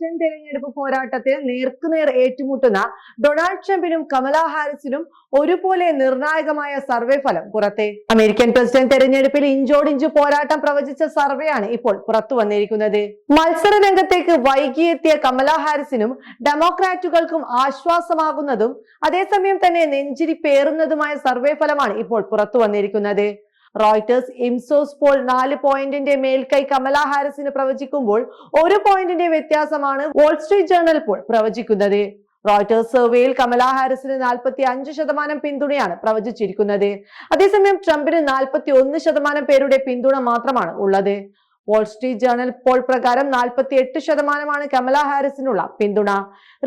President തെരഞ്ഞെടുപ്പ് പോരാട്ടത്തിൽ നേർക്കുനേർ ഏറ്റുമുട്ടുന്ന ഡൊണാൾഡ് ട്രംപിനും കമല ഹാരിസിനും ഒരുപോലെ നിർണായകമായ സർവേ ഫലം പുറത്തെ. അമേരിക്കൻ പ്രസിഡന്റ് തെരഞ്ഞെടുപ്പിൽ ഇഞ്ചോടിഞ്ച് പോരാട്ടം പ്രവചിച്ച സർവേയാണ് ഇപ്പോൾ പുറത്തു വന്നിരിക്കുന്നത്. മത്സര രംഗത്തേക്ക് വൈകിയെത്തിയ കമല ഹാരിസിനും ഡെമോക്രാറ്റുകൾക്കും ആശ്വാസമാകുന്നതും അതേസമയം തന്നെ നെഞ്ചിരി പേറുന്നതുമായ സർവേ ഫലമാണ് ഇപ്പോൾ പുറത്തു വന്നിരിക്കുന്നത്. റോയിറ്റേഴ്സ് ഇംസോസ് പോൾ നാല് പോയിന്റിന്റെ മേൽക്കൈ കമല ഹാരിസിന് പ്രവചിക്കുമ്പോൾ ഒരു പോയിന്റിന്റെ വ്യത്യാസമാണ് വോൾസ്ട്രീറ്റ് ജേർണൽ പോൾ പ്രവചിക്കുന്നത്. റോയിട്ടേഴ്സ് സർവേയിൽ കമല ഹാരിസിന് നാൽപ്പത്തി അഞ്ച് ശതമാനം പിന്തുണയാണ് പ്രവചിച്ചിരിക്കുന്നത്. അതേസമയം ട്രംപിന് നാൽപ്പത്തി ഒന്ന് ശതമാനം പേരുടെ പിന്തുണ മാത്രമാണ് ഉള്ളത്. വാൾസ്ട്രീറ്റ് ജേർണൽ പോൾ പ്രകാരം നാൽപ്പത്തി എട്ട് ശതമാനമാണ് കമല ഹാരിസിനുള്ള പിന്തുണ.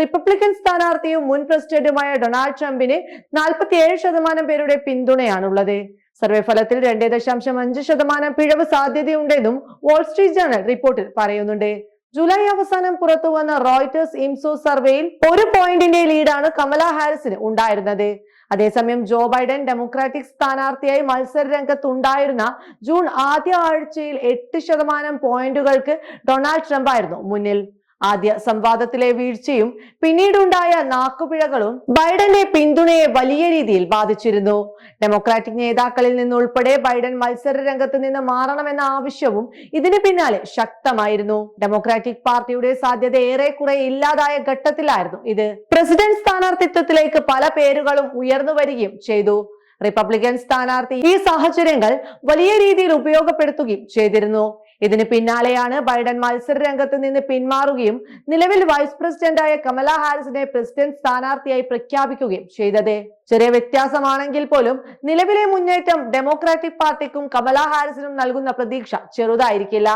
റിപ്പബ്ലിക്കൻ സ്ഥാനാർത്ഥിയും മുൻ പ്രസിഡന്റുമായ ഡൊണാൾഡ് ട്രംപിന് നാൽപ്പത്തി ഏഴ് ശതമാനം പേരുടെ പിന്തുണയാണുള്ളത്. സർവേ ഫലത്തിൽ രണ്ടേ ദശാംശം അഞ്ച് ശതമാനം പിഴവ് സാധ്യതയുണ്ടെന്നും വാൾസ്ട്രീറ്റ് ജേണൽ റിപ്പോർട്ടിൽ പറയുന്നുണ്ട്. ജൂലൈ അവസാനം പുറത്തു വന്ന റോയിറ്റേഴ്സ് ഇംസോ സർവേയിൽ ഒരു പോയിന്റിന്റെ ലീഡാണ് കമല ഹാരിസിന് ഉണ്ടായിരുന്നത്. അതേസമയം ജോ ബൈഡൻ ഡെമോക്രാറ്റിക് സ്ഥാനാർത്ഥിയായി മത്സര രംഗത്തുണ്ടായിരുന്ന ജൂൺ ആദ്യ ആഴ്ചയിൽ എട്ട് ശതമാനം പോയിന്റുകൾക്ക് ഡൊണാൾഡ് ട്രംപ് ആയിരുന്നു മുന്നിൽ. ആദ്യ സംവാദത്തിലെ വീഴ്ചയും പിന്നീടുണ്ടായ നാക്കുപിഴകളും ബൈഡന്റെ പിന്തുണയെ വലിയ രീതിയിൽ ബാധിച്ചിരുന്നു. ഡെമോക്രാറ്റിക് നേതാക്കളിൽ നിന്നുൾപ്പെടെ ബൈഡൻ മത്സര രംഗത്ത് നിന്ന് മാറണമെന്ന ആവശ്യവും ഇതിന് പിന്നാലെ ശക്തമായിരുന്നു. ഡെമോക്രാറ്റിക് പാർട്ടിയുടെ സാധ്യത ഏറെക്കുറെ ഇല്ലാതായ ഘട്ടത്തിലായിരുന്നു ഇത്. പ്രസിഡന്റ് സ്ഥാനാർത്ഥിത്വത്തിലേക്ക് പല പേരുകളും ഉയർന്നു വരികയും ചെയ്തു. റിപ്പബ്ലിക്കൻ സ്ഥാനാർത്ഥി ഈ സാഹചര്യങ്ങൾ വലിയ രീതിയിൽ ഉപയോഗപ്പെടുത്തുകയും ചെയ്തിരുന്നു. ഇതിന് പിന്നാലെയാണ് ബൈഡൻ മത്സര രംഗത്ത് നിന്ന് പിന്മാറുകയും നിലവിൽ വൈസ് പ്രസിഡന്റായ കമല ഹാരിസിനെ പ്രസിഡന്റ് സ്ഥാനാർത്ഥിയായി പ്രഖ്യാപിക്കുകയും ചെയ്തത്. ചെറിയ വ്യത്യാസമാണെങ്കിൽ പോലും നിലവിലെ മുന്നേറ്റം ഡെമോക്രാറ്റിക് പാർട്ടിക്കും കമല ഹാരിസിനും നൽകുന്ന പ്രതീക്ഷ ചെറുതായിരിക്കില്ല.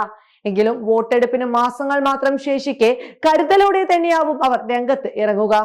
എങ്കിലും വോട്ടെടുപ്പിന് മാസങ്ങൾ മാത്രം ശേഷിക്കെ കരുതലോടെ തന്നെയാവും അവർ രംഗത്ത് ഇറങ്ങുക.